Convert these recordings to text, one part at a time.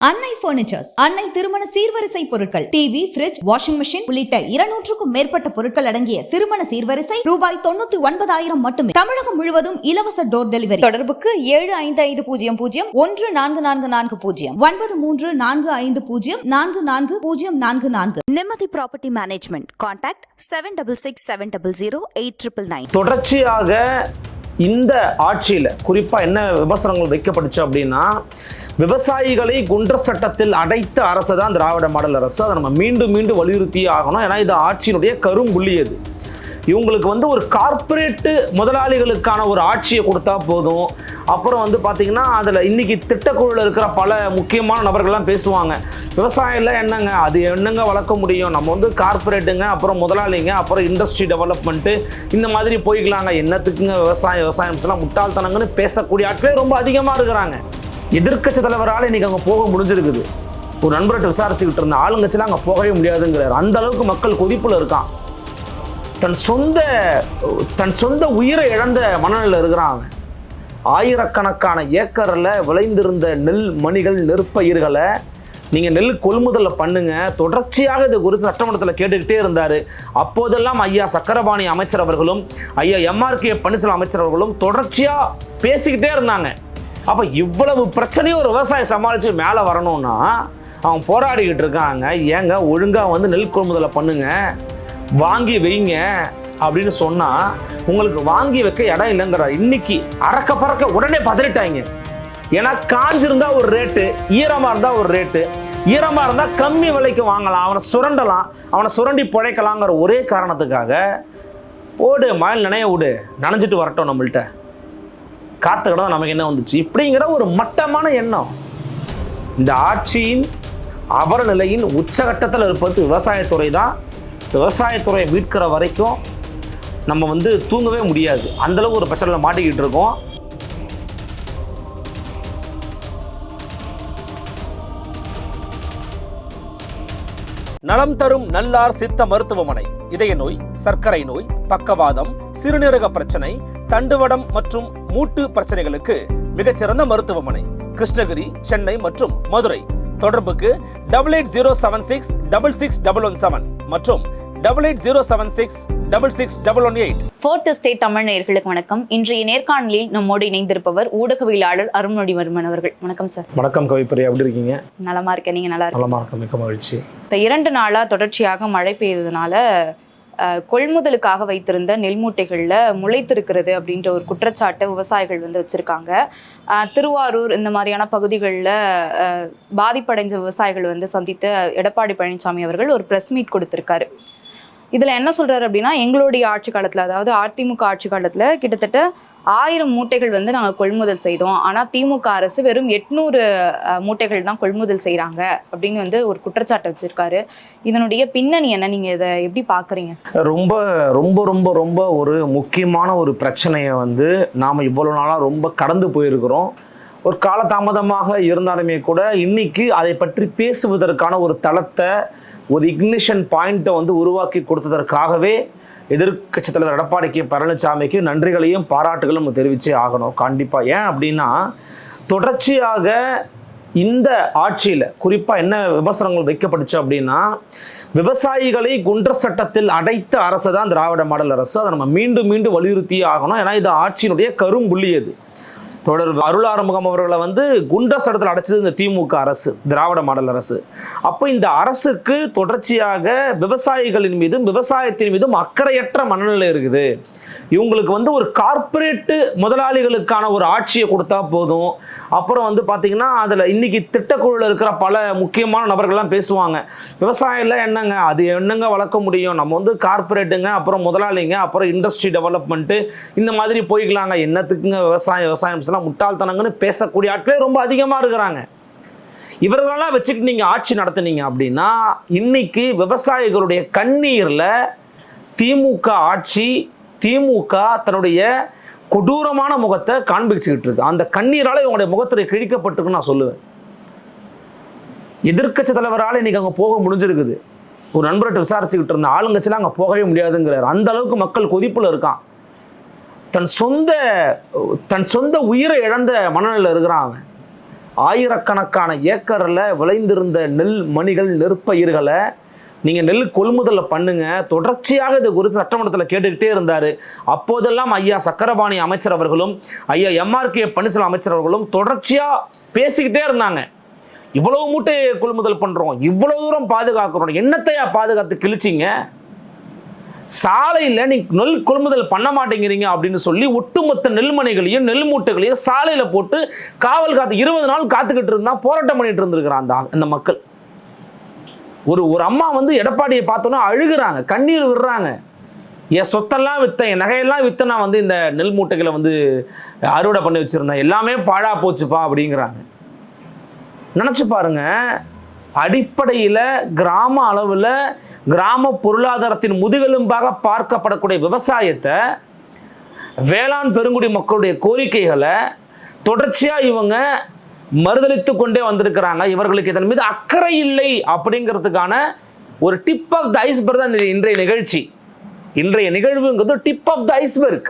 அன்னை பர்னிச்சர்ஸ் அன்னை திருமண சீர்வரிசை பொருட்கள் டிவி ஃபிரிட்ஜ் வாஷிங் மெஷின் உள்ளிட்ட இருநூற்றுக்கும் மேற்பட்ட பொருட்கள் அடங்கிய திருமண சீர்வரிசை ரூபாய் தொண்ணூத்தி ஒன்பதாயிரம் மட்டுமே. தமிழகம் முழுவதும் இலவச டோர் டெலிவரி தொடர்புக்கு ஏழு ஐந்து ஐந்து பூஜ்ஜியம் பூஜ்ஜியம் ஒன்று நான்கு நான்கு நான்கு பூஜ்ஜியம் ஒன்பது மூன்று நான்கு ஐந்து பூஜ்ஜியம் நான்கு நான்கு பூஜ்ஜியம் நான்கு நான்கு. Nimmathi property management contact seven double six seven double zero eight triple nine தொடர்ச்சியாக இந்த ஆட்சியில் குறிப்பாக என்ன விமர்சனங்கள் வைக்கப்பட்டுச்சு அப்படின்னா விவசாயிகளை குன்ற சட்டத்தில் அடைத்த அரசு தான் திராவிட மாடல் அரசு. அதை நம்ம மீண்டும் மீண்டும் வலியுறுத்தியே ஆகணும். ஏன்னா இது ஆட்சியினுடைய கரும்புள்ளி அது. இவங்களுக்கு வந்து ஒரு கார்ப்பரேட்டு முதலாளிகளுக்கான ஒரு ஆட்சியை கொடுத்தா போதும். அப்புறம் வந்து பார்த்திங்கன்னா அதில் இன்னைக்கு திட்டக்குழுவில் இருக்கிற பல முக்கியமான நபர்கள்லாம் பேசுவாங்க. விவசாயம்லாம் என்னங்க? அது என்னங்க வளர்க்க முடியும்? நம்ம வந்து கார்ப்பரேட்டுங்க அப்புறம் முதலாளிங்க அப்புறம் இண்டஸ்ட்ரி டெவலப்மெண்ட்டு இந்த மாதிரி போய்க்கலாங்க. என்னத்துக்குங்க விவசாயம் விவசாயம்ஸ்லாம் முட்டாள்தனங்கன்னு பேசக்கூடிய ஆட்களே ரொம்ப அதிகமாக இருக்கிறாங்க. எதிர்க்கட்சி தலைவரால் இன்னைக்கு அங்கே போக முடிஞ்சிருக்குது. ஒரு நண்பர்கிட்ட விசாரிச்சுக்கிட்டு இருந்த ஆளுங்கட்சியில் அங்கே போகவே முடியாதுங்கிறார். அந்த அளவுக்கு மக்கள் கொதிப்பில் இருக்கான். தன் சொந்த தன் சொந்த உயிரை இழந்த மனநிலையில் இருக்கிறான் அவன். ஆயிரக்கணக்கான ஏக்கரில் விளைந்திருந்த நெல் மணிகள் நெற்பயிர்களை நீங்கள் நெல் கொள்முதலில் பண்ணுங்க. தொடர்ச்சியாக இது குறித்து சட்டமன்றத்தில் கேட்டுக்கிட்டே இருந்தார். அப்போதெல்லாம் ஐயா சக்கரபாணி அமைச்சர் அவர்களும் ஐயா எம்ஆர்கே பன்னீர்செல்வம் அமைச்சர் அவர்களும் தொடர்ச்சியாக பேசிக்கிட்டே இருந்தாங்க. அப்போ இவ்வளவு பிரச்சனையும் ஒரு விவசாயி சமாளித்து மேலே வரணும்னா அவன் போராடிக்கிட்டு இருக்காங்க. ஏங்க ஒழுங்காக வந்து நெல் கொள்முதலை பண்ணுங்க. வாங்கி வைங்க அப்படின்னு சொன்னால் உங்களுக்கு வாங்கி வைக்க இடம் இல்லைங்கிற இன்னைக்கு அறக்க பறக்க உடனே பதறிட்டாங்க. ஏன்னா காஞ்சிருந்தா ஒரு ரேட்டு ஈரமாக இருந்தால் ஒரு ரேட்டு ஈரமாக இருந்தால் கம்மி விலைக்கு வாங்கலாம். அவனை சுரண்டலாம். அவனை சுரண்டி பிழைக்கலாங்கிற ஒரே காரணத்துக்காக ஓடு மயில் நினைய விடு. நனைஞ்சிட்டு வரட்டும் நம்மள்கிட்ட நம்மள்ட்ட கடந்த நமக்கு என்ன வந்துச்சு? இப்படிங்கிற ஒரு மட்டமான எண்ணம். இந்த ஆட்சியின் அவர நிலையின் உச்சகட்டத்தில் இருப்பது விவசாயத்துறை தான். விவசாயத்துறையை மீட்கிற வரைக்கும் நம்ம வந்து தூங்கவே முடியாது. அந்தளவு ஒரு பிரச்சனையில் மாட்டிக்கிட்டு இருக்கோம். நலம் தரும் நல்லார் சித்த மருத்துவமனை. இதய நோய் சர்க்கரை நோய் பக்கவாதம் சிறுநீரக பிரச்சனை தண்டுவடம் மற்றும் மூட்டு பிரச்சனைகளுக்கு மிகச்சிறந்த மருத்துவமனை கிருஷ்ணகிரி சென்னை மற்றும் மதுரை. தொடர்புக்கு double eight zero seven six double six double one seven மற்றும் double eight zero seven six double six double one eight fourth state Tamil நேயர்களுக்கு வணக்கம். இன்றைய நேர்காணலில் நம்மோடு இணைந்திருப்பவர் ஊடகவியலாளர் அருள்மொழிவர்மன் அவர்கள். வணக்கம் சார் வணக்கம் கவிப்பிரியா எப்படி இருக்கீங்க? நலமா இருக்கேன். நீங்க நல்லா நலமா இருக்க மிக்க மகிழ்ச்சி. இப்போ இரண்டு நாளா தொடர்ச்சியாக மழை பெய்ததுனால கொள்முதலுக்காக வைத்திருந்த நெல் மூட்டைகளில் முளைத்திருக்கிறது அப்படின்ற ஒரு குற்றச்சாட்டை விவசாயிகள் வந்து வச்சுருக்காங்க. திருவாரூர் இந்த மாதிரியான பகுதிகளில் பாதிப்படைஞ்ச விவசாயிகள் வந்து சந்தித்த எடப்பாடி பழனிசாமி அவர்கள் ஒரு ப்ரெஸ் மீட் கொடுத்துருக்காரு. இதில் என்ன சொல்கிறாரு அப்படின்னா எங்களுடைய ஆட்சி காலத்தில் அதாவது அதிமுக ஆட்சி காலத்தில் கிட்டத்தட்ட ஆயிரம் மூட்டைகள் வந்து நாங்கள் கொள்முதல் செய்தோம். ஆனால் திமுக அரசு வெறும் எட்நூறு மூட்டைகள் தான் கொள்முதல் செய்கிறாங்க அப்படின்னு வந்து ஒரு குற்றச்சாட்டை வச்சிருக்காரு. இதனுடைய பின்னணி என்ன? நீங்கள் இதை எப்படி பார்க்குறீங்க ரொம்ப ரொம்ப ரொம்ப ரொம்ப ஒரு முக்கியமான ஒரு பிரச்சனையை வந்து நாம் இவ்வளோ நாளாக ரொம்ப கடந்து போயிருக்கிறோம். ஒரு காலதாமதமாக இருந்தாலுமே கூட இன்னைக்கு அதை பற்றி பேசுவதற்கான ஒரு தளத்தை ஒரு இக்னிஷன் பாயிண்ட்டை வந்து உருவாக்கி கொடுத்ததற்காகவே எதிர்க்கட்சி தலைவர் எடப்பாடிக்கு பழனிசாமிக்கு நன்றிகளையும் பாராட்டுகளும் நம்ம தெரிவிச்சே ஆகணும். கண்டிப்பாக ஏன் அப்படின்னா தொடர்ச்சியாக இந்த ஆட்சியில் குறிப்பாக என்ன விமர்சனங்கள் வைக்கப்பட்டுச்சு அப்படின்னா விவசாயிகளை குன்ற சட்டத்தில் அடைத்த அரசு தான் திராவிட மாடல் அரசு. அதை நம்ம மீண்டும் மீண்டும் வலியுறுத்தியே ஆகணும். ஏன்னா இது ஆட்சியினுடைய கரும்புள்ளி அது. தொடர் அருள் ஆறுமுகம் அவர்களை வந்து குண்ட சட்டத்தில் அடைச்சது இந்த திமுக அரசு திராவிட மாடல் அரசு. அப்போ இந்த அரசுக்கு தொடர்ச்சியாக விவசாயிகளின் மீதும் விவசாயத்தின் மீதும் அக்கறையற்ற மனநிலை இருக்குது. இவங்களுக்கு வந்து ஒரு கார்ப்பரேட்டு முதலாளிகளுக்கான ஒரு ஆட்சியை கொடுத்தா போதும். அப்புறம் வந்து பார்த்தீங்கன்னா அதில் இன்னைக்கு திட்டக்குழுவில் இருக்கிற பல முக்கியமான நபர்கள்லாம் பேசுவாங்க. விவசாயம்ல என்னங்க? அது என்னங்க வளர்க்க முடியும்? நம்ம வந்து கார்ப்பரேட்டுங்க அப்புறம் முதலாளிங்க அப்புறம் இண்டஸ்ட்ரி டெவலப்மெண்ட்டு இந்த மாதிரி போய்க்கலாங்க. என்னத்துக்குங்க விவசாயம்? விவசாயம்ஸ்லாம் முட்டாள்தனங்கன்னு பேசக்கூடிய ஆட்களே ரொம்ப அதிகமாக இருக்கிறாங்க. இவர்களெல்லாம் வச்சுக்கிட்டு நீங்கள் ஆட்சி நடத்துனீங்க அப்படின்னா இன்னைக்கு விவசாயிகளுடைய கண்ணீரில் திமுக ஆட்சி திமுக தன்னுடைய கொடூரமான முகத்தை காண்பிச்சுக்கிட்டு இருக்கு. அந்த கண்ணீரால் இவங்களுடைய முகத்தில் கிழிக்கப்பட்டிருக்குன்னு நான் சொல்லுவேன். எதிர்க்கட்சி தலைவரால் இன்னைக்கு அங்கே போக முடிஞ்சிருக்குது. ஒரு நண்பர்கிட்ட விசாரிச்சுக்கிட்டு இருந்த ஆளுங்கட்சிலாம் அங்கே போகவே முடியாதுங்கிறார். அந்த அளவுக்கு மக்கள் கொதிப்பில் இருக்கான். தன் சொந்த தன் சொந்த உயிரை இழந்த மனநிலையில் இருக்கிறான் அவன். ஆயிரக்கணக்கான ஏக்கரில் விளைந்திருந்த நெல் மணிகள் நெற்பயிர்களை நீங்கள் நெல் கொள்முதலை பண்ணுங்கள் தொடர்ச்சியாக இது குறித்து சட்டமன்றத்தில் கேட்டுக்கிட்டே இருந்தார். அப்போதெல்லாம் ஐயா சக்கரபாணி அமைச்சர் அவர்களும் ஐயா எம்ஆர்கே பன்னீர்செல்வம் அமைச்சர் அவர்களும் தொடர்ச்சியாக பேசிக்கிட்டே இருந்தாங்க. இவ்வளவு மூட்டை கொள்முதல் பண்ணுறோம் இவ்வளோ தூரம் பாதுகாக்கிறோம் என்னத்தையா பாதுகாத்து கிழிச்சிங்க? சாலையில் நீ நெல் கொள்முதல் பண்ண மாட்டேங்கிறீங்க அப்படின்னு சொல்லி ஒட்டுமொத்த நெல்மனைகளையும் நெல் மூட்டைகளையும் சாலையில் போட்டு காவல் காத்து இருபது நாள் காத்துக்கிட்டு இருந்தால் போராட்டம் பண்ணிட்டு இருந்திருக்கிறான் அந்த அந்த மக்கள். ஒரு ஒரு அம்மா வந்து எடப்பாடியை பார்த்தோன்னா அழுகுறாங்க கண்ணீர் விடுறாங்க. என் சொத்தெல்லாம் விற்றேன் என் நகையெல்லாம் விற்று நான் வந்து இந்த நெல் மூட்டைகளை வந்து அறுவடை பண்ணி வச்சுருந்தேன். எல்லாமே பாழா போச்சுப்பா அப்படிங்கிறாங்க. நினச்சி பாருங்க அடிப்படையில் கிராம அளவில் கிராம பொருளாதாரத்தின் முதுகெலும்பாக பார்க்கப்படக்கூடிய விவசாயத்தை வேளாண் பெருங்குடி மக்களுடைய கோரிக்கைகளை தொடர்ச்சியாக இவங்க மறுதளித்து கொண்டே வந்திருக்கிறாங்க. இவர்களுக்கு இதன் மீது அக்கறை இல்லை அப்படிங்கிறதுக்கான ஒரு டிப் ஆஃப் த ஐஸ்பர்க் தான் இது இன்றைய நிகழ்ச்சி. இன்றைய நிகழ்வுங்கிறது டிப் ஆஃப் த ஐஸ்பர்க்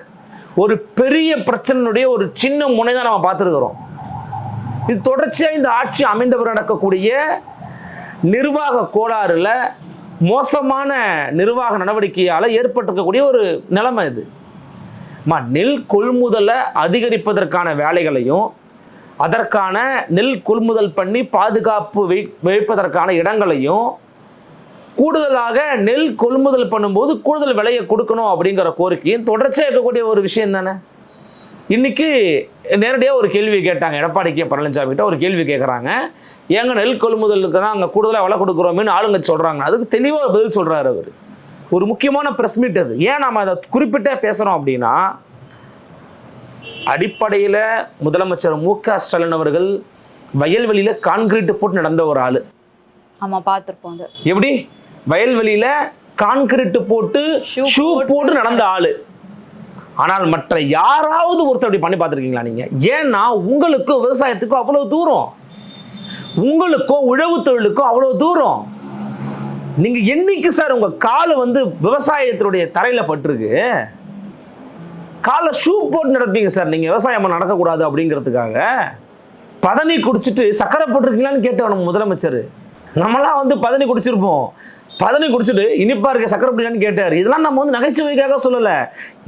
ஒரு பெரிய பிரச்சனையுடைய ஒரு சின்ன முனை தான் நம்ம பார்த்துருக்குறோம். இது தொடர்ச்சியாக இந்த ஆட்சி அமைந்தவர் நடக்கக்கூடிய நிர்வாக கோளாறுல மோசமான நிர்வாக நடவடிக்கையால் ஏற்பட்டிருக்கக்கூடிய ஒரு நிலைமை இது. நெல் கொள்முதலை அதிகரிப்பதற்கான வேலைகளையும் அதற்கான நெல் கொள்முதல் பண்ணி பாதுகாப்பு வை வைப்பதற்கான இடங்களையும் கூடுதலாக நெல் கொள்முதல் பண்ணும்போது கூடுதல் விலையை கொடுக்கணும் அப்படிங்கிற கோரிக்கையும் தொடர்ச்சியாக இருக்கக்கூடிய ஒரு விஷயம் தானே? இன்றைக்கி நேரடியாக ஒரு கேள்வி கேட்டாங்க. எடப்பாடி கே. பழனிசாமி கிட்ட ஒரு கேள்வி கேட்குறாங்க ஏங்க நெல் கொள்முதலுக்கு தான் அங்கே கூடுதலாக விலை கொடுக்குறோமேனு ஆளுங்க சொல்கிறாங்க அதுக்கு தெளிவாக பதில் சொல்கிறாரு அவர். ஒரு முக்கியமான ப்ரெஸ் மீட் அது. ஏன் நம்ம அதை குறிப்பிட்டே பேசுகிறோம் அப்படின்னா அடிப்படையில் முதலமைச்சர் மு க ஸ்டாலின் அவர்கள் வயல்வெளியில் கான்கிரீட் போட்டு நடந்த ஒரு ஆள். ஆமா பார்த்திருப்போம் எப்படி? வயல்வெளியில கான்கிரீட் போட்டு ஷூ போட்டு நடந்த ஆளு. ஆனால் மற்ற யாராவது ஒருத்தர் அப்படி பண்ணி பார்த்துருக்கீங்களா நீங்க? ஏன்னா உங்களுக்கும் விவசாயத்துக்கும் அவ்வளவு தூரம். உங்களுக்கும் உழவு தொழிலுக்கும் அவ்வளவு தூரம். நீங்க என்னைக்கு சார் உங்க கால் வந்து விவசாயத்தினுடைய தரையில பட்டிருக்கு? காலை ஷூ போட்டு நடப்பீங்க சார். நீங்கள் விவசாயம் நடக்கக்கூடாது அப்படிங்கிறதுக்காக பதனி குடிச்சிட்டு சக்கரை போட்டிருக்கீங்களான்னு கேட்டோம் முதலமைச்சர். நம்மளாம் வந்து பதனி குடிச்சிருப்போம். பதனி குடிச்சிட்டு இனிப்பா இருக்க சக்கரை பிடிக்கான்னு கேட்டார். இதெல்லாம் நம்ம வந்து நகைச்சுவைக்காக சொல்லலை.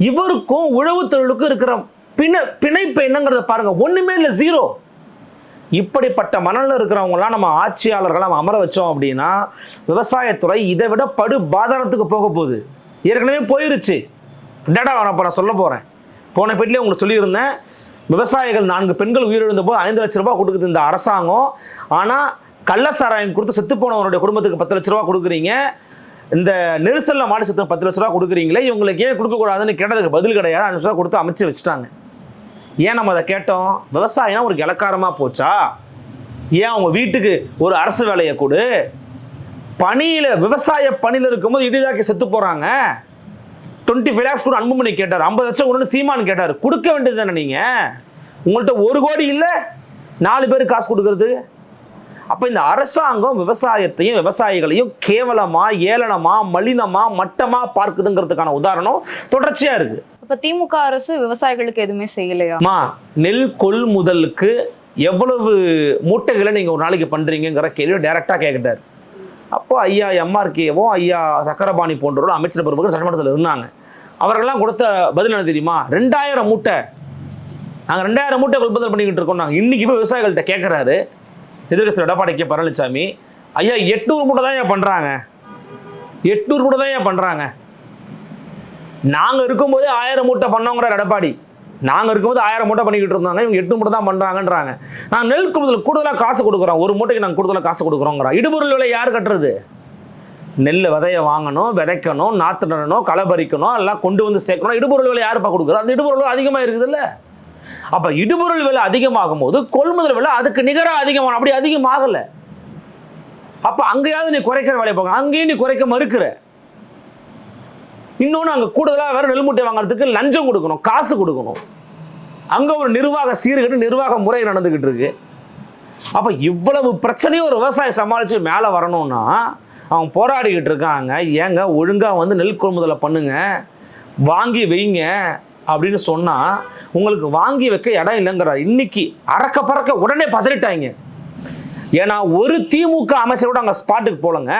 இவருக்கும் உழவு தொழிலுக்கும் இருக்கிற பிண பிணைப்பு என்னங்கிறத பாருங்க. ஒன்றுமே இல்லை ஜீரோ இப்படிப்பட்ட மணலில் இருக்கிறவங்களாம் நம்ம ஆட்சியாளர்களாக நம்ம அமர வச்சோம் அப்படின்னா விவசாயத்துறை இதை விட படு பாதாரத்துக்கு போக போகுது. ஏற்கனவே போயிருச்சு. டேட்டா நான் இப்போ நான் சொல்ல போகிறேன் போன பேட்டிலே உங்களுக்கு சொல்லியிருந்தேன் விவசாயிகள் நான்கு பெண்கள் உயிரிழந்த போது ஐந்து லட்ச ரூபாய் கொடுக்குது இந்த அரசாங்கம். ஆனால் கள்ள சாராயம் கொடுத்து செத்து போனவருடைய குடும்பத்துக்கு பத்து லட்ச ரூபா கொடுக்குறீங்க. இந்த நெரிசலில் மாடு சத்து பத்து லட்ச ரூபா கொடுக்குறீங்களே இவங்களுக்கு ஏன் கொடுக்கக்கூடாதுன்னு கேட்டதுக்கு பதில் கிடையாது அஞ்சு ரூபா கொடுத்து அமைச்சு வச்சுட்டாங்க. ஏன் நம்ம அதை கேட்டோம்? விவசாயம் ஒரு இலக்காரமாக போச்சா? ஏன் அவங்க வீட்டுக்கு ஒரு அரசு வேலையை கொடு? பணியில் விவசாய பணியில் இருக்கும்போது இடிதாக்கி செத்து போகிறாங்க டுவெண்ட்டி ஃபைவ் லேக்ஸ் கூட அன்புமணி கேட்டார். ஐம்பது லட்சம் கொடுன்னு சீமான் கேட்டார். கொடுக்க வேண்டியது தானே நீங்கள் உங்கள்கிட்ட ஒரு கோடி இல்லை நாலு பேர் காசு கொடுக்கறது. அப்போ இந்த அரசாங்கம் விவசாயத்தையும் விவசாயிகளையும் கேவலமா ஏளனமா மலினமா மட்டமா பார்க்குதுங்கிறதுக்கான உதாரணம் தொடர்ச்சியா இருக்கு. அப்ப திமுக அரசு விவசாயிகளுக்கு எதுவுமே செய்யலையா? அம்மா நெல் கொள்முதலுக்கு எவ்வளவு மூட்டைகளை நீங்கள் ஒரு நாளைக்கு பண்ணுறீங்கிற கேள்வி டைரெக்டாக கேட்குறாரு அப்போ ஐயா எம்ஆர்கேவோ ஐயா சக்கரபாணி போன்றவர்கள் அமைச்சர் பொறுப்புகள் சட்டமன்றத்தில் இருந்தாங்க. அவர்கள்லாம் கொடுத்த பதில் என்ன தெரியுமா? ரெண்டாயிரம் மூட்டை. நாங்கள் ரெண்டாயிரம் மூட்டை கொள்முதல் பண்ணிக்கிட்டு இருக்கோம். நாங்கள் இன்றைக்கி போய் விவசாயிகள்கிட்ட கேட்குறாரு எதிர்கட்சி எடப்பாடி கே. பழனிசாமி ஐயா எட்நூறு மூட்டை தான் ஏன் பண்ணுறாங்க எட்நூறு மூட்டை தான் ஏன் பண்ணுறாங்க நாங்கள் இருக்கும்போதே ஆயிரம் மூட்டை பண்ணோங்கிறார் எடப்பாடி. நாங்கள் இருக்கும்போது ஆயிரம் மூட்டை பண்ணிக்கிட்டு இருந்தாங்க. இவங்க எட்டு மூட்டை தான் பண்ணுறாங்கன்றாங்க நான் நெல் கொள்முதல் கூடுதலாக காசு கொடுக்குறோம். ஒரு மூட்டைக்கு நாங்கள் கூடுதலாக காசு கொடுக்குறோங்கிறோம் இடுபொருள் விலை யார் கட்டுறது? நெல் விதைய வாங்கணும் விதைக்கணும் நாற்று நடணும் களை பறிக்கணும் எல்லாம் கொண்டு வந்து சேர்க்கணும். இடுபொருள் விலை யாருப்பா கொடுக்குறோம் அந்த இடுபொருள் அதிகமாக இருக்குதுல்ல. அப்போ இடுபொருள் விலை அதிகமாகும் போது கொள்முதல் விலை அதுக்கு நிகராக அதிகமான அப்படி அதிகமாகலை. அப்போ அங்கேயாவது நீ குறைக்கிற வேலையை பார்க்கணும் அங்கேயும் நீ குறைக்க மறுக்கிற. இன்னொன்று அங்கே கூடுதலாக வேறு நெல் மூட்டை வாங்குறதுக்கு லஞ்சம் கொடுக்கணும் காசு கொடுக்கணும். அங்கே ஒரு நிர்வாக சீர்கேடு நிர்வாக முறை நடந்துக்கிட்டு இருக்கு. அப்போ இவ்வளவு பிரச்சனையும் ஒரு விவசாயி சமாளித்து மேலே வரணும்னா அவங்க போராடிக்கிட்டு இருக்காங்க. ஏங்க ஒழுங்காக வந்து நெல் கொள்முதலை பண்ணுங்க வாங்கி வைங்க அப்படின்னு சொன்னால் உங்களுக்கு வாங்கி வைக்க இடம் இல்லைங்கிறார். இன்னைக்கு அறக்க பறக்க உடனே பதறிட்டாங்க. ஏன்னா ஒரு திமுக அமைச்சரோட அங்கே ஸ்பாட்டுக்கு போலங்க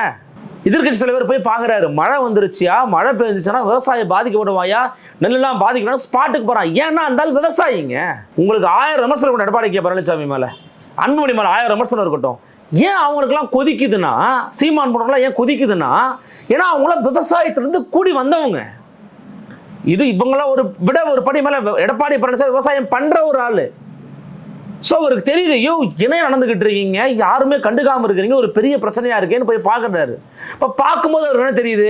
எதிர்க்கட்சி தலைவர் போய் பார்க்குறாரு மழை வந்துருச்சியா? மழை பெஞ்சிச்சுன்னா விவசாயம் பாதிக்கப்படுவாயா நெல்லாம் பாதிக்கணும் ஸ்பாட்டுக்கு போகிறான் ஏன்னா இருந்தாலும் விவசாயிங்க. உங்களுக்கு ஆயிரம் விமர்சனம் இருக்கட்டும். எடப்பாடி கே. பழனிசாமி மேலே. அன்புமணி மேலே ஆயிரம் விமர்சனம் இருக்கட்டும். ஏன் அவங்களுக்குலாம் கொதிக்குதுன்னா? சீமான் போனவங்களாம் ஏன் கொதிக்குதுன்னா? ஏன்னா அவங்களாம் விவசாயத்திலேருந்து கூடி வந்தவங்க. இது இவங்களாம் ஒரு விட ஒரு படி மேலே எடப்பாடி பழனிசாமி விவசாயம் பண்ணுற ஒரு ஆள். ஸோ அவருக்கு தெரியுது ஐயோ என்ன நடந்துகிட்டு இருக்கீங்க. யாருமே கண்டுக்காமல் இருக்கிறீங்க. ஒரு பெரிய பிரச்சனையாக இருக்கேன்னு போய் பார்க்குறாரு. இப்போ பார்க்கும்போது அவருக்கு என்ன தெரியுது?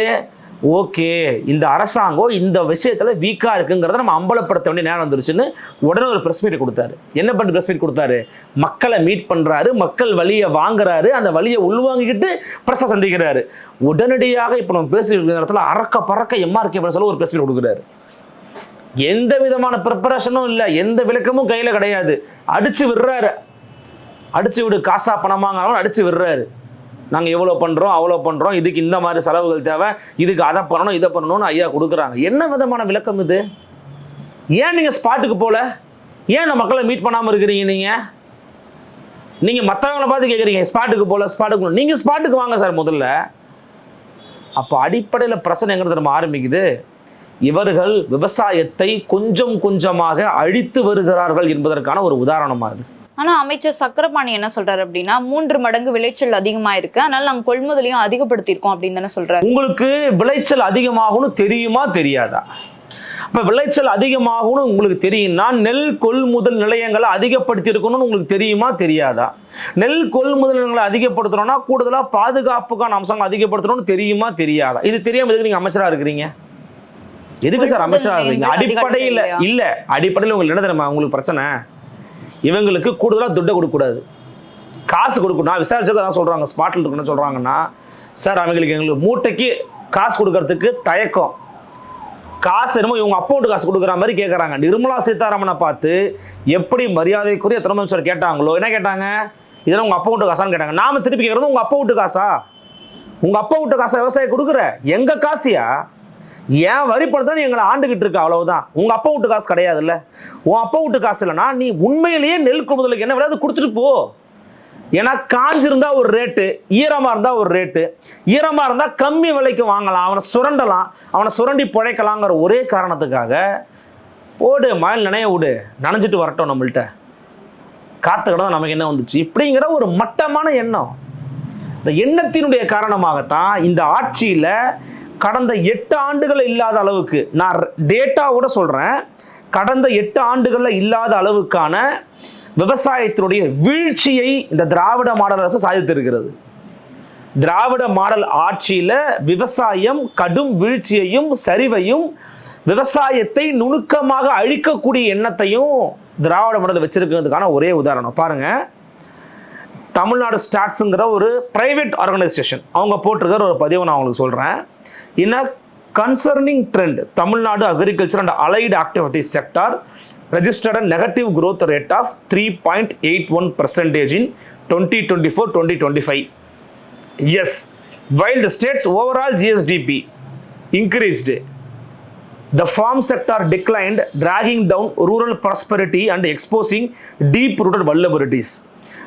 ஓகே இந்த அரசாங்கம் இந்த விஷயத்தில் வீக்காக இருக்குங்கிறத நம்ம அம்பலப்படுத்த வேண்டிய நேரம் வந்துருச்சுன்னு உடனே ஒரு ப்ரெஸ் மீட் கொடுத்தாரு. என்ன பண்ணி ப்ரெஸ் மீட் கொடுத்தாரு? மக்களை மீட் பண்ணுறாரு மக்கள் வழியை வாங்குறாரு அந்த வழியை உள்வாங்கிக்கிட்டு ப்ரெஸ்ஸை சந்திக்கிறாரு. உடனடியாக இப்போ நம்ம பேசிட்டு இருக்கிற இடத்துல அறக்க பறக்க எம்ஆர்கே சொல்ல ஒரு ப்ரெஸ் மீட் கொடுக்குறாரு. எந்த விதமான ப்ரிப்பரேஷனும் இல்லை எந்த விளக்கமும் கையில் கிடையாது. அடித்து விடுறாரு. அடித்து விடு காசா பணமாங்க அடித்து விடுறாரு. நாங்கள் எவ்வளோ பண்ணுறோம் அவ்வளோ பண்ணுறோம் இதுக்கு இந்த மாதிரி செலவுகள் தேவை இதுக்கு அதை பண்ணணும் இதை பண்ணணும்னு ஐயா கொடுக்குறாங்க. என்ன விதமான விளக்கம் இது? ஏன் நீங்கள் ஸ்பாட்டுக்கு போகல ஏன் இந்த மக்களை மீட் பண்ணாமல் இருக்கிறீங்க நீங்கள் நீங்கள் மற்றவங்கள பார்த்து கேட்குறீங்க ஸ்பாட்டுக்கு போகல ஸ்பாட்டுக்கு போகல நீங்கள் ஸ்பாட்டுக்கு வாங்க சார் முதல்ல. அப்போ அடிப்படையில் பிரச்சனை பிரச்சனைங்கிறது நம்ம ஆரம்பிக்குது. இவர்கள் விவசாயத்தை கொஞ்சம் கொஞ்சமாக அழித்து வருகிறார்கள் என்பதற்கான ஒரு உதாரணமாக இது. ஆனா அமைச்சர் சக்கரபாணி என்ன சொல்றாரு அப்படின்னா மூன்று மடங்கு விளைச்சல் அதிகமா இருக்கு. அதனால நாங்க கொள்முதலையும் அதிகப்படுத்தியிருக்கோம் அப்படின்னு தானே சொல்றாரு. உங்களுக்கு விளைச்சல் அதிகமாகும்னு தெரியுமா தெரியாதா? அப்ப விளைச்சல் அதிகமாகும்னு உங்களுக்கு தெரியும்னா நெல் கொள்முதல் நிலையங்களை அதிகப்படுத்தி இருக்கணும்னு உங்களுக்கு தெரியுமா தெரியாதா? நெல் கொள்முதல் நிலையங்களை அதிகப்படுத்தணும்னா கூடுதலா பாதுகாப்புக்கான அம்சங்கள் அதிகப்படுத்தணும்னு தெரியுமா தெரியாதா? இது தெரியாம எதுக்கு நீங்க அமைச்சரா இருக்கிறீங்க? எதுக்கு சார் அமைச்சரா நிலையங்கள் அடிப்படையில் இல்ல அடிப்படையில் உங்களுக்கு என்ன தெரியுமா உங்களுக்கு பிரச்சனை? இவங்களுக்கு கூடுதலா துட்டை கொடுக்கக்கூடாது. காசு கொடுக்கணும். நான் விசாரிச்சது தான் சொல்றாங்க. ஸ்பாட்டில் இருக்கணும்னு சொல்றாங்கன்னா சார் அவங்களுக்கு எங்களுக்கு மூட்டைக்கு காசு கொடுக்கறதுக்கு தயக்கம். காசு என்னமோ இவங்க அக்கௌண்ட் காசு கொடுக்குற மாதிரி கேட்குறாங்க நிர்மலா சீதாராமனை பார்த்து எப்படி மரியாதைக்குரிய துணை அமைச்சர் கேட்டாங்களோ என்ன கேட்டாங்க? இதெல்லாம் உங்கள் வீட்டு காசான்னு கேட்டாங்க. நாம திருப்பி கேட்குறது உங்கள் அப்பா வீட்டு காசா? உங்கள் அப்பா வீட்டு காசா விவசாயம் கொடுக்குற? எங்க காசியா? ஏன் வரி பணத்தை நீ எங்களை ஆண்டுகிட்டு இருக்க அவ்வளவுதான். உங்க அப்பா வீட்டு காசு கிடையாதுல்ல? உன் அப்பா வீட்டு காசு இல்லைன்னா நீ உண்மையிலேயே நெல் கொள்முதலுக்கு என்ன விளையாது கொடுத்துட்டு போ. ஏன்னா காஞ்சிருந்தா ஒரு ரேட்டு ஈரமா இருந்தா ஒரு ரேட்டு ஈரமா இருந்தா கம்மி விலைக்கு வாங்கலாம் அவனை சுரண்டலாம் அவனை சுரண்டி பிழைக்கலாங்கிற ஒரே காரணத்துக்காக போடு மயில் நினைய விடு நனைஞ்சிட்டு வரட்டும் நம்மள்ட்ட. காத்து கிடந்தா நமக்கு என்ன வந்துச்சு? இப்படிங்கிற ஒரு மட்டமான எண்ணம். இந்த எண்ணத்தினுடைய காரணமாகத்தான் இந்த ஆட்சியில கடந்த எட்டு ஆண்டுகள் இல்லாத அளவுக்கு நான் டேட்டாவோட சொல்கிறேன் கடந்த எட்டு ஆண்டுகளில் இல்லாத அளவுக்கான விவசாயத்தினுடைய வீழ்ச்சியை இந்த திராவிட மாடல் அரசு சாதித்திருக்கிறது. திராவிட மாடல் ஆட்சியில் விவசாயம் கடும் வீழ்ச்சியையும் சரிவையும் விவசாயத்தை நுணுக்கமாக அழிக்கக்கூடிய எண்ணத்தையும் திராவிட மாடல் வச்சிருக்கிறதுக்கான ஒரே உதாரணம். பாருங்க. தமிழ்நாடு ஸ்டாட்ஸுங்கிற ஒரு பிரைவேட் ஆர்கனைசேஷன் அவங்க போட்டிருக்கிற ஒரு பதிவை நான் உங்களுக்கு சொல்கிறேன் in a concerning trend Tamil Nadu agriculture and allied activity sector registered a negative growth rate of three point eight one percentage in twenty twenty four twenty twenty five as while the state's overall GSDP increased the farm sector declined dragging down rural prosperity and exposing deep-rooted vulnerabilities.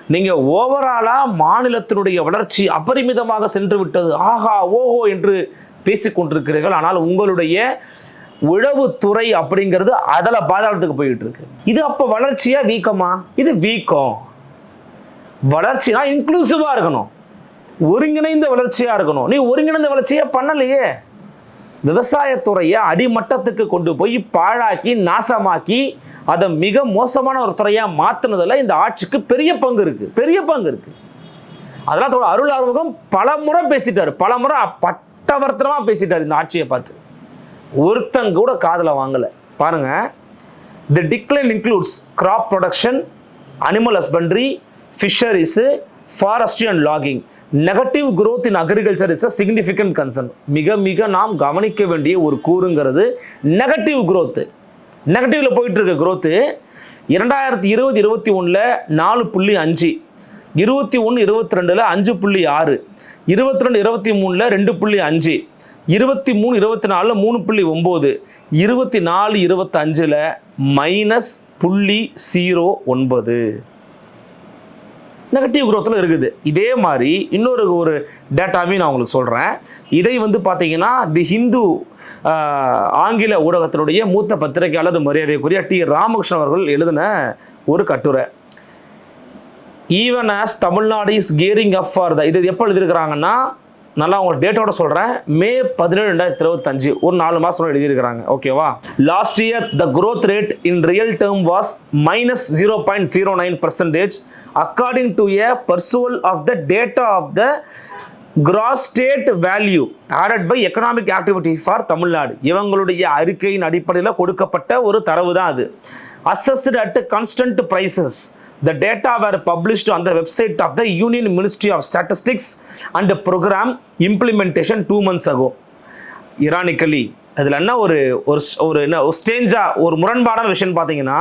நீங்கள் ஓவராலாக மாநிலத்தினுடைய வளர்ச்சி அபரிமிதமாக சென்று விட்டது ஆஹா ஓஹோ என்று பேசிக்கொண்டிருக்கிறீர்கள். ஆனால் உங்களுடைய உழவுத்துறை அப்படிங்கிறது அதில் பாதாளத்துக்கு போயிட்டு இருக்கு இது அப்போ வளர்ச்சியா வீக்கமா? இது வீக்கம். வளர்ச்சினா இன்க்ளூசிவா இருக்கணும். ஒருங்கிணைந்த வளர்ச்சியா இருக்கணும். நீ ஒருங்கிணைந்த வளர்ச்சியே பண்ணலையே. விவசாயத்துறையை அடிமட்டத்துக்கு கொண்டு போய் பாழாக்கி நாசமாக்கி அதை மிக மோசமான ஒரு துறையாக மாற்றினதில் இந்த ஆட்சிக்கு பெரிய பங்கு இருக்குது பெரிய பங்கு இருக்குது அதெல்லாம் அருள் ஆர்வகம் பல முறை பேசிட்டார். பல முறை பட்டவர்த்தனமாக பேசிட்டார் இந்த ஆட்சியை பார்த்து. ஒருத்தங்க கூட காதில் வாங்கலை. பாருங்க. The decline includes crop production animal husbandry fisheries forestry and logging negative growth in agriculture is a significant concern மிக மிக நாம் கவனிக்க வேண்டிய ஒரு கூறுங்கிறது நெகட்டிவ் growth. நெகட்டிவ்ல போயிட்டு இருக்க growth இரண்டாயிரத்தி இருபது இருபத்தி ஒன்றில் நாலு புள்ளி அஞ்சு இருபத்தி ஒன்று இருபத்தி ரெண்டில் அஞ்சு புள்ளி ஆறு. இருபத்தி ரெண்டு இருபத்தி மூணில் ரெண்டு புள்ளி அஞ்சு. இருபத்தி மூணு இருபத்தி நாலில் மூணு புள்ளி ஒம்பது. இருபத்தி நாலு இருபத்தஞ்சில் மைனஸ் புள்ளி ஜீரோ ஒன்பது. நெகட்டிவ் குரோத்தில் இருக்குது. இதே மாதிரி இன்னொரு ஒரு டேட்டாவையும் நான் உங்களுக்கு சொல்கிறேன் இதை வந்து பார்த்தீங்கன்னா தி ஹிந்து ஆங்கில ஊடகத்தினுடைய மூத்த பத்திரிகையாளர் மரியாதைக்குரிய டி. ராமகிருஷ்ணன் அவர்கள் எழுதின ஒரு கட்டுரை. Even as Tamil Nadu is gearing up for the இது எப்போ எழுதியிருக்கிறாங்கன்னா நல்லா அவங்க டேட்டோட சொல்கிறேன் மே பதினேழு ரெண்டாயிரத்தி இருபத்தஞ்சு. ஒரு நாலு மாதம் எழுதியிருக்கிறாங்க. ஓகேவா last year the growth rate in real term was minus zero point zero nine percentage according to a perusal of the data of the gross state value added by economic activity for Tamil Nadu இவங்களுடைய அறிக்கையின் அடிப்படையில் கொடுக்கப்பட்ட ஒரு தரவு தான் அது. Assessed at constant prices the data were published அந்த website of the union ministry of statistics and program implementation two months ஆகும் இரானிக்கலி அதில் என்ன ஒரு ஒரு ஒரு என்ன ஒரு ஸ்டேஞ்சாக ஒரு முரண்பாடான விஷயம் பார்த்தீங்கன்னா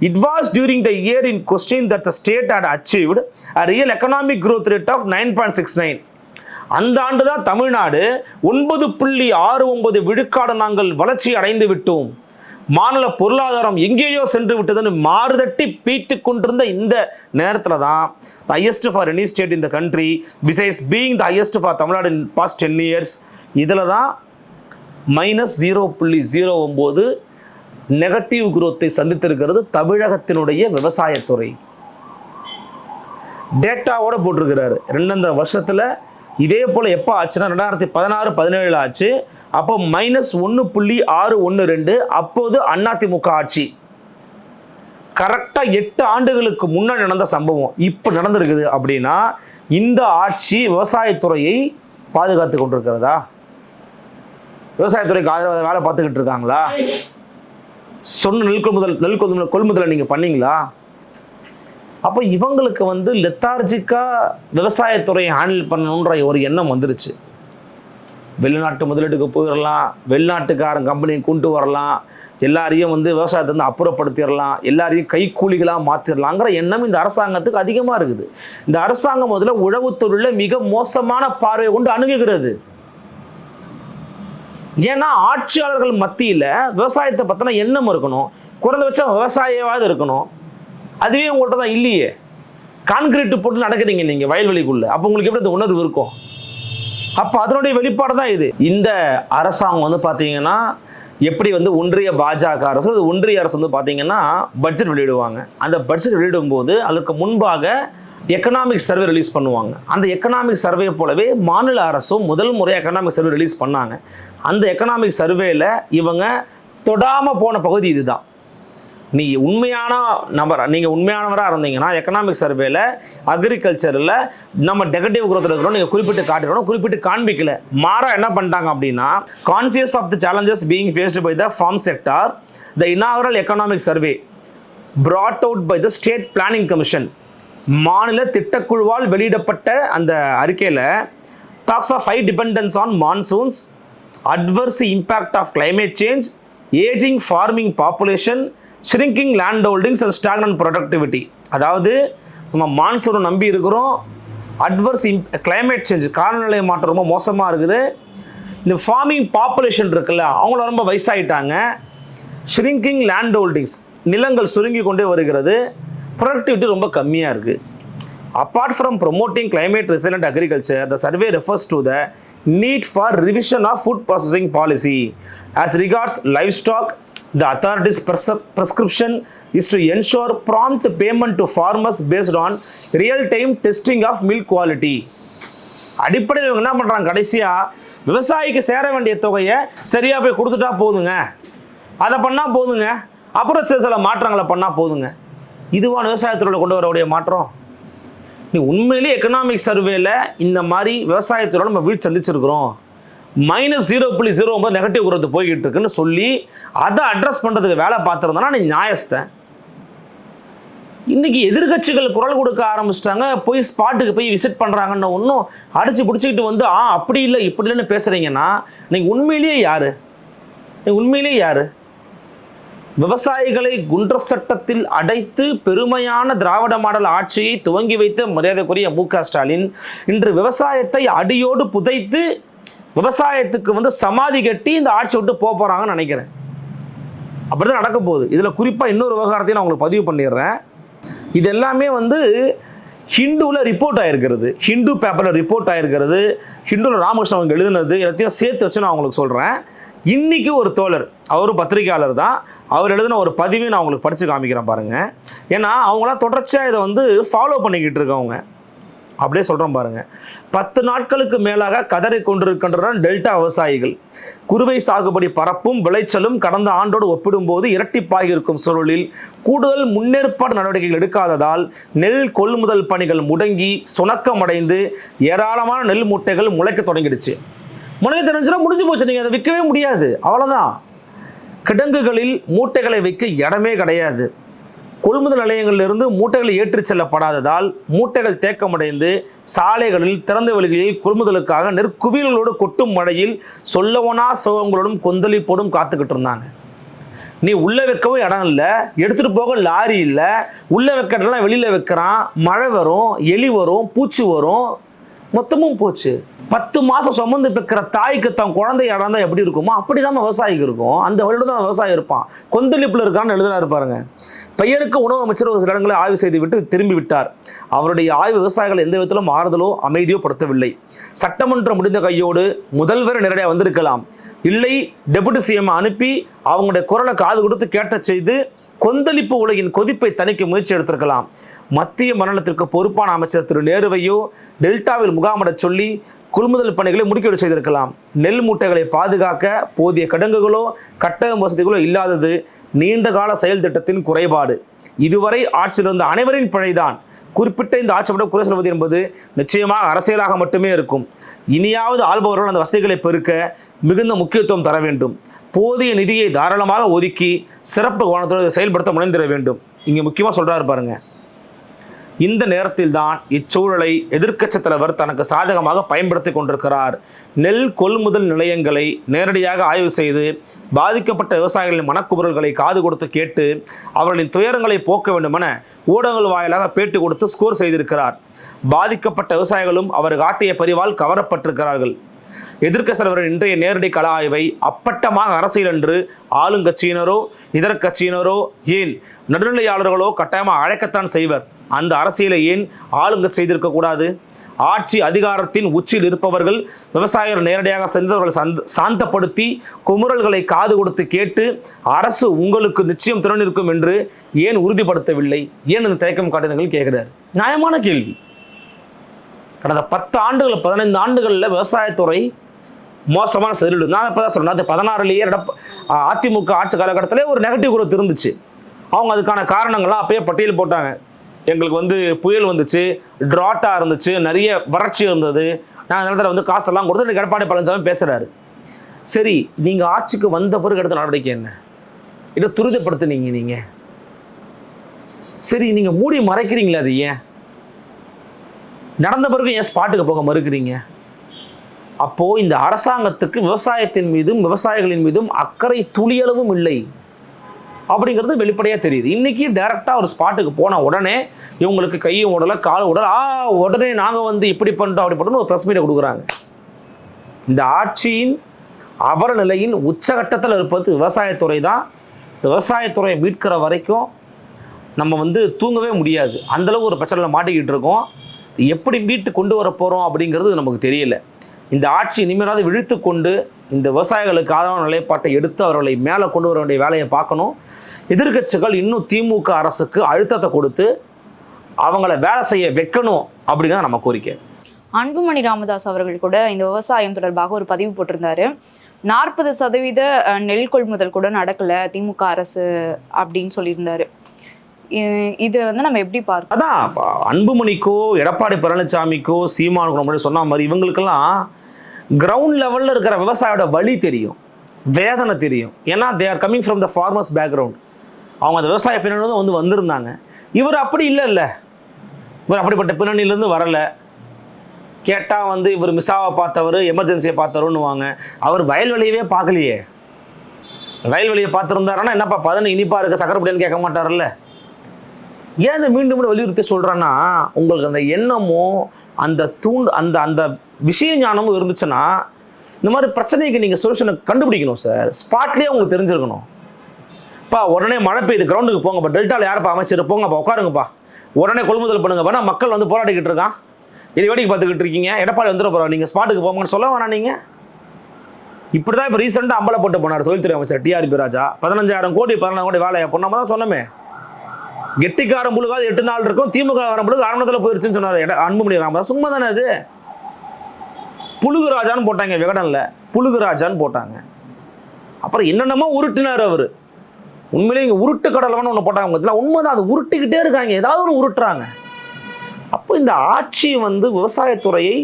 it was during the year in question that the state had achieved a real economic growth rate of nine point six nine அந்த ஆண்டு தான் தமிழ்நாடு ஒன்பது புள்ளி ஆறு ஒன்பது விழுக்காடு நாங்கள் வளர்ச்சி அடைந்து விட்டோம். மாநில பொருளாதாரம் எங்கேயோ சென்று விட்டதுன்னு மாறுதட்டி பீட்டு கொண்டிருந்த இந்த நேரத்தில் தான் the highest for any state in the country besides being the highest for Tamil Nadu in past ten years இதில் தான் மைனஸ் ஜீரோ புள்ளி ஜீரோ ஒம்பது நெகட்டிவ் குரோத்தை சந்தித்திருக்கிறது தமிழகத்தினுடைய விவசாயத்துறை. டேட்டாவோட போட்டிருக்கிறாரு. ரெண்டந்த வருஷத்தில் இதே போல் எப்போ ஆச்சுன்னா ரெண்டாயிரத்தி பதினாறு பதினேழில் ஆச்சு. அப்போ மைனஸ் ஒன்று புள்ளி ஆறு ஒன்று ரெண்டு அப்போது அதிமுக ஆட்சி. கரெக்டாக எட்டு ஆண்டுகளுக்கு முன்னாடி நடந்த சம்பவம். இப்போ நடந்திருக்குது அப்படின்னா இந்த ஆட்சி விவசாயத்துறையை பாதுகாத்து கொண்டிருக்கிறதா? விவசாயத்துறைக்கு ஆதரவாக வேலை பார்த்துக்கிட்டு இருக்காங்களா? சொன்ன நெல் கொள்முதல் நெல் கொள்முதல் கொள்முதலை நீங்கள் பண்ணீங்களா? அப்போ இவங்களுக்கு வந்து லெத்தார்ஜிக்காக விவசாயத்துறையை ஹேண்டில் பண்ணணுன்ற ஒரு எண்ணம் வந்துருச்சு. வெளிநாட்டு முதலீட்டுக்கு போயிடலாம் வெளிநாட்டுக்காரன் கம்பெனியை கொண்டு வரலாம் எல்லாரையும் வந்து விவசாயத்தை வந்து அப்புறப்படுத்திடலாம் எல்லாரையும் கைக்கூலிகளாக மாற்றிடலாங்கிற எண்ணம் இந்த அரசாங்கத்துக்கு அதிகமாக இருக்குது. இந்த அரசாங்கம் முதல்ல உழவுத்தொழிலில் மிக மோசமான பார்வை கொண்டு அணுகுகிறது. ஏன்னா ஆட்சியாளர்கள் மத்தியில் விவசாயத்தை பற்றின எண்ணம் இருக்கணும். குறைந்தபட்சம் விவசாயவாது இருக்கணும். அதுவே உங்கள்கிட்ட தான் இல்லையே. கான்கிரீட் போட்டு நடக்கிறீங்க நீங்கள் வயல்வெளிக்குள்ளே. அப்போ உங்களுக்கு எப்படி இந்த உணர்வு இருக்கும்? அப்போ அதனுடைய வெளிப்பாடு தான் இது. இந்த அரசாங்கம் வந்து பார்த்தீங்கன்னா எப்படி வந்து ஒன்றிய பாஜக அரசு அது ஒன்றிய அரசு வந்து பார்த்தீங்கன்னா பட்ஜெட் வெளியிடுவாங்க. அந்த பட்ஜெட் வெளியிடும்போது அதுக்கு முன்பாக எக்கனாமிக் சர்வே ரிலீஸ் பண்ணுவாங்க. அந்த எக்கனாமிக் சர்வே போலவே மாநில அரசும் முதல் முறை எக்கனாமிக் சர்வே ரிலீஸ் பண்ணாங்க. அந்த எக்கனாமிக் சர்வேல இவங்க தொடாமல் போன பகுதி இதுதான். நீ உண்மையான நபர் நீங்கள் உண்மையானவராக இருந்தீங்கன்னா எக்கனாமிக் சர்வேல அக்ரிகல்ச்சரில் நம்ம நெகட்டிவ் குரோத்தில் இருக்கிறோம் நீங்கள் குறிப்பிட்டு காட்டிடணும் குறிப்பிட்டு காண்பிக்கல. மாறாக என்ன பண்ணிட்டாங்க அப்படின்னா conscious of the challenges being faced by the farm sector the inaugural economic survey brought out by the state planning commission மாநில திட்டக்குழுவால் வெளியிடப்பட்ட அந்த அறிக்கையில் talks of high dependence on monsoons adverse impact of climate change ageing farming population shrinking land holdings and stagnant productivity அதாவது நம்ம மான்சூனை நம்பி இருக்கிறோம். Adverse இம் climate change காலநிலை மாற்றம் ரொம்ப மோசமாக இருக்குது. இந்த ஃபார்மிங் பாப்புலேஷன் இருக்குல்ல அவங்கள ரொம்ப வயசாகிட்டாங்க ஷ்ரிங்கிங் லேண்ட் ஹோல்டிங்ஸ் நிலங்கள் சுருங்கி கொண்டே வருகிறது. ப்ரொடக்டிவிட்டி ரொம்ப கம்மியாக இருக்குது apart from promoting climate climate agriculture the survey refers to the need for revision of food processing policy as regards livestock the authorities pres- prescription is to ensure prompt payment to farmers based on real time testing of milk quality. அடிப்படையில் இவங்க என்ன பண்ணுறாங்க கடைசியாக விவசாயிக்கு சேர வேண்டிய தொகையை சரியாக போய் கொடுத்துட்டா போதுங்க. அதை பண்ணால் போதுங்க. அப்புறம் சில சில மாற்றங்களை பண்ணால் போதுங்க. இதுவான விவசாயத்துறையில் கொண்டு வரக்கூடிய மாற்றம். நீ உண்மையிலேயே எக்கனாமிக் சர்வேல இந்த மாதிரி விவசாயத்தோட நம்ம வீடு சந்திச்சிருக்கிறோம். மைனஸ் ஜீரோ புள்ளி ஜீரோ ஒன்பது நெகட்டிவ் குரோத் போய்கிட்டு இருக்குன்னு சொல்லி அதை அட்ரஸ் பண்ணுறதுக்கு வேலை பார்த்துருந்தேன்னா நீ நியாயஸ்தேன். இன்றைக்கி எதிர்க்கட்சிகள் குரல் கொடுக்க ஆரம்பிச்சிட்டாங்க போய் ஸ்பாட்டுக்கு போய் விசிட் பண்ணுறாங்கன்னு ஒன்றும் அடித்து பிடிச்சிக்கிட்டு வந்து ஆ அப்படி இல்லை இப்படி இல்லைன்னு பேசுகிறீங்கன்னா நீங்கள் உண்மையிலேயே யார்? நீ உண்மையிலேயே யார்? விவசாயிகளை குன்ற சட்டத்தில் அடைத்து பெருமையான திராவிட மாடல் ஆட்சியை துவங்கி வைத்த மரியாதைக்குரிய மு க ஸ்டாலின் இன்று விவசாயத்தை அடியோடு புதைத்து விவசாயத்துக்கு வந்து சமாதி கட்டி இந்த ஆட்சி விட்டு போக போகிறாங்கன்னு நினைக்கிறேன். அப்படிதான் நடக்க போகுது. இதில் குறிப்பாக இன்னொரு விவகாரத்தையும் நான் உங்களுக்கு பதிவு பண்ணிடுறேன். இது எல்லாமே வந்து ஹிந்துவில் ரிப்போர்ட் ஆகிருக்கிறது ஹிந்து பேப்பரில் ரிப்போர்ட் ஆகிருக்கிறது ஹிந்துவில் ராமகிருஷ்ணன் அவங்க எழுதுனது எல்லாத்தையும் சேர்த்து வச்சு நான் உங்களுக்கு சொல்கிறேன் இன்றைக்கும் ஒரு தோழர் அவரும் பத்திரிகையாளர் தான். அவர் எழுதின ஒரு பதிவை நான் உங்களுக்கு படித்து காமிக்கிறேன் பாருங்கள் ஏன்னா அவங்களாம் தொடர்ச்சியாக இதை வந்து ஃபாலோ பண்ணிக்கிட்டு இருக்கவங்க. அப்படியே சொல்கிறோம் பாருங்கள் பத்து நாட்களுக்கு மேலாக கதறி கொண்டிருக்கின்றனர் டெல்டா விவசாயிகள். குறுவை சாகுபடி பரப்பும் விளைச்சலும் கடந்த ஆண்டோடு ஒப்பிடும்போது இரட்டிப்பாகி இருக்கும் சூழலில் கூடுதல் முன்னேற்பாடு நடவடிக்கைகள் எடுக்காததால் நெல் கொள்முதல் பணிகள் முடங்கி சுணக்கமடைந்து ஏராளமான நெல் மூட்டைகள் முளைக்க தொடங்கிடுச்சு. முளைக்க தெரிஞ்சுன்னா முடிஞ்சு போச்சு. நீங்கள் அதை விற்கவே முடியாது. அவ்வளோதான் கிடங்குகளில் மூட்டைகளை வைக்க இடமே கிடையாது. கொள்முதல் நிலையங்களிலிருந்து மூட்டைகள் ஏற்றிச் செல்லப்படாததால் மூட்டைகள் தேக்கமடைந்து சாலைகளில் திறந்த வெளிகளில் கொள்முதலுக்காக நெற்குவியல்களோடு கொட்டும் மழையில் சொல்லவனா சோகங்களோடும் கொந்தளிப்போடும் காத்துக்கிட்டு இருந்தாங்க. நீ உள்ளே வைக்கவும் இடம் இல்லை எடுத்துகிட்டு போக லாரி இல்லை உள்ளே வைக்கிறதுலாம் வெளியில் வைக்கிறான் மழை வரும் எலி வரும் பூச்சி வரும் மொத்தமும் போச்சு. பத்து மாதம் சுமந்து பிறக்கிற தாய்க்கு தான் குழந்தை இடம் தான் எப்படி இருக்குமோ அப்படிதான் விவசாயிக்கு இருக்கும். அந்த வழியில் தான் விவசாயி இருப்பான். கொந்தளிப்பில் இருக்கான்னு எழுதுறாரு இருப்பாருங்க பெயருக்கு உணவு அமைச்சர் ஒரு சில இடங்களை ஆய்வு செய்து விட்டு திரும்பி விட்டார். அவருடைய ஆய்வு விவசாயிகள் எந்த விதத்திலும் மாறுதலோ அமைதியோ படுத்தவில்லை. சட்டமன்றம் முடிந்த கையோடு முதல்வர் நேரடியாக வந்திருக்கலாம். இல்லை டெபுட்டி சிஎம் அனுப்பி அவங்களுடைய குரலை காது கொடுத்து கேட்ட செய்து கொந்தளிப்பு உலகின் கொதிப்பை தணிக்க முயற்சி எடுத்திருக்கலாம். மத்திய மண்டலத்திற்கு பொறுப்பான அமைச்சர் திரு நேருவையோ டெல்டாவில் முகாமிடச் சொல்லி கொள்முதல் பணிகளை முடுக்கீடு செய்திருக்கலாம். நெல் மூட்டைகளை பாதுகாக்க போதிய கிடங்குகளோ கட்டகம் வசதிகளோ இல்லாதது நீண்ட கால செயல் திட்டத்தின் குறைபாடு. இதுவரை ஆட்சியில் இருந்த அனைவரின் பிழைதான். குறிப்பிட்ட இந்த ஆட்சிப்படம் குறை சொல்வது என்பது நிச்சயமாக அரசியலாக மட்டுமே இருக்கும். இனியாவது ஆள்பவர்கள் அந்த வசதிகளை பெருக்க மிகுந்த முக்கியத்துவம் தர வேண்டும். போதிய நிதியை தாராளமாக ஒதுக்கி சிறப்பு கவனத்தோடு செயல்படுத்த முனைந்திட வேண்டும். இங்கே முக்கியமாக சொல்கிறாரு பாருங்கள் இந்த நேரத்தில் தான் இச்சூழலை எதிர்க்கட்சித் தலைவர் தனக்கு சாதகமாக பயன்படுத்தி கொண்டிருக்கிறார். நெல் கொள்முதல் நிலையங்களை நேரடியாக ஆய்வு செய்து பாதிக்கப்பட்ட விவசாயிகளின் மனக்குமுறல்களை காது கொடுத்து கேட்டு அவர்களின் துயரங்களை போக்க வேண்டுமென ஊடகங்கள் வாயிலாக பேட்டி கொடுத்து ஸ்கோர் செய்திருக்கிறார். பாதிக்கப்பட்ட விவசாயிகளும் அவர் காட்டிய பரிவால் கவரப்பட்டிருக்கிறார்கள். எதிர்க்கட்சி தலைவரின் இன்றைய நேரடி கள ஆய்வை அப்பட்டமாக அரசியல் என்று ஆளுங்கட்சியினரோ இதர கட்சியினரோ ஏன் நடுநிலையாளர்களோ கட்டாயமாக அழைக்கத்தான் செய்வர். அந்த அரசியலை ஏன் ஆளுங்க செய்திருக்கக்கூடாது ஆட்சி அதிகாரத்தின் உச்சியில் இருப்பவர்கள் விவசாயிகள் நேரடியாக சென்றவர்கள் சந்த சாந்தப்படுத்தி குமுறல்களை காது கொடுத்து கேட்டு அரசு உங்களுக்கு நிச்சயம் திறன் இருக்கும் என்று ஏன் உறுதிப்படுத்தவில்லை? ஏன் இந்த தயக்கம் காட்டினர்கள் கேட்கிறார். நியாயமான கேள்வி. கடந்த பத்து ஆண்டுகள் பதினைந்து ஆண்டுகளில் விவசாயத்துறை மோசமான செருடு நான் இப்போ தான் சொன்னேன் அது பதினாறுலேயே அதிமுக ஆட்சி காலகட்டத்திலே ஒரு நெகட்டிவ் குரோத் இருந்துச்சு அவங்க அதுக்கான காரணங்கள்லாம் அப்பயே பட்டியல் போட்டாங்க. எங்களுக்கு வந்து புயல் வந்துச்சு ட்ராட்டாக இருந்துச்சு நிறைய வறட்சி இருந்தது. நான் அந்த இடத்துல வந்து காசெல்லாம் கொடுத்து எடப்பாடி பழனிசாமி பேசுகிறாரு சரி நீங்கள் ஆட்சிக்கு வந்த பிறகு எடுத்த நடவடிக்கை என்ன? இதை துரிதப்படுத்துனீங்க நீங்கள் சரி நீங்கள் மூடி மறைக்கிறீங்களா அது ஏன்? நடந்த பிறகு ஏன் ஸ்பாட்டுக்கு போக மறுக்கிறீங்க? அப்போது இந்த அரசாங்கத்துக்கு விவசாயத்தின் மீதும் விவசாயிகளின் மீதும் அக்கறை துளியளவும் இல்லை. அப்படிங்கிறது வெளிப்படையாக தெரியுது. இன்றைக்கி டேரெக்டாக ஒரு ஸ்பாட்டுக்கு போன உடனே இவங்களுக்கு கையும் உடலை கால் உடல் ஆ உடனே நாங்கள் வந்து இப்படி பண்ணிட்டோம் அப்படி பண்ணுறோம்னு ஒரு ப்ரெஸ் மீட்டை கொடுக்குறாங்க. இந்த ஆட்சியின் அவரநிலையின் உச்சகட்டத்தில் இருப்பது விவசாயத்துறை தான். இந்த விவசாயத்துறையை மீட்கிற வரைக்கும் நம்ம வந்து தூங்கவே முடியாது. அந்தளவு ஒரு பிரச்சனையில் மாட்டிக்கிட்டு இருக்கோம். எப்படி மீட்டு கொண்டு வர போகிறோம் அப்படிங்கிறது நமக்கு தெரியல. இந்த ஆட்சி இனிமேலாவது விழித்து கொண்டு இந்த விவசாயிகளுக்கு ஆதரவான நிலைப்பாட்டை எடுத்து அவர்களை மேலே கொண்டு வர வேண்டிய வேலையை பார்க்கணும். எதிர்க்கட்சிகள் இன்னும் திமுக அரசுக்கு அழுத்தத்தை கொடுத்து அவங்கள வேலை செய்ய வைக்கணும் அப்படிங்கிறது நம்ம கோரிக்கை. அன்புமணி ராமதாஸ் அவர்கள் கூட இந்த விவசாயம் தொடர்பாக ஒரு பதிவு போட்டிருந்தாரு. நாற்பது சதவீத நெல் கொள்முதல் கூட நடக்கல திமுக அரசு அப்படின்னு சொல்லியிருந்தாரு. இது வந்து நம்ம எப்படி பார்க்கணும்? அதான் அன்புமணிக்கோ எடப்பாடி பழனிசாமிக்கோ சீமானுக்கோ முன்னாடி சொன்ன மாதிரி இவங்களுக்கெல்லாம் கிரவுண்ட் லெவலில் இருக்கிற விவசாயோட வழி தெரியும் வேதனை தெரியும். ஏன்னா they are coming from the farmers background அவங்க அந்த விவசாய பின்னணி வந்து வந்திருந்தாங்க. இவர் அப்படி இல்லை இல்லை இவர் அப்படிப்பட்ட பின்னணியிலேருந்து வரலை. கேட்டால் வந்து இவர் மிஸ்ஸாவை பார்த்தவர் எமர்ஜென்சியை பார்த்தவருன்னுவாங்க அவர் வயல்வெளியவே பார்க்கலையே. வயல்வெளியை பார்த்துருந்தாருன்னா என்னப்பா பதன இனிப்பா இருக்க சக்கரப்படின்னு கேட்க மாட்டார்ல ஏன் இதை மீண்டும் மீண்டும் வலியுறுத்தி சொல்கிறேன்னா உங்களுக்கு அந்த எண்ணமும் அந்த தூண்டு அந்த அந்த விஷய ஞானமும் இருந்துச்சுன்னா இந்த மாதிரி பிரச்சனைக்கு நீங்கள் சொல்யூஷனை கண்டுபிடிக்கணும் சார் ஸ்பாட்லேயே உங்களுக்கு தெரிஞ்சிருக்கணும். பா உடனே மழை பெய்யுது கிரவுண்டுக்கு போங்கப்பா. டெல்டாவில் யாருப்பா அமைச்சர்? போங்கப்பா உட்காருங்கப்பா. உடனே கொள்முதல் பண்ணுங்கப்பா நான் மக்கள் வந்து போராடிக்கிட்டு இருக்கான். இது வேடிக்கை பார்த்துக்கிட்டு இருக்கீங்க. எடப்பாடி வந்துட போகிறோம் நீங்கள் ஸ்பாட்டுக்கு போங்கன்னு சொல்ல வேணாம் நீங்கள் இப்படி தான் இப்போ ரீசெண்டாக அம்பலை போட்டு போனார் தொழில்துறை அமைச்சர் டிஆர்பி ராஜா. பதினஞ்சாயிரம் கோடி பதினாறு கோடி வேலையை பொண்ணாம தான் சொன்னமே. கெட்டிக்காரன் புழுகாது எட்டு நாள் இருக்கும். திமுக காரன் ஆரம்பத்தில் போயிருச்சுன்னு சொன்னார். எட அன்புமணி ராமதாஸ் சும்மா தானே அது? புழுகு ராஜான்னு போட்டாங்க விகடனில். புழுகு ராஜான்னு போட்டாங்க. அப்புறம் என்னென்னமோ உருட்டினார் அவர். உண்மையிலேயே இங்கே உருட்டு கடலவன்னு ஒன்று போட்டாங்க பார்த்தீங்களா உண்மைதான் அது உருட்டிக்கிட்டே இருக்காங்க. ஏதாவது ஒன்று உருட்டுறாங்க. அப்போ இந்த ஆட்சி வந்து விவசாயத்துறையை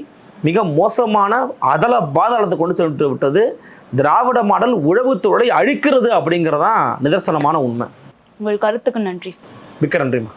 மிக மோசமான அதல பாதாளத்தை கொண்டு சென்று விட்டது. திராவிட மாடல் உழவுத்துறை அழிக்கிறது அப்படிங்கிறதான் நிதர்சனமான உண்மை. உங்கள் கருத்துக்கு நன்றி மிக்க நன்றிம்மா.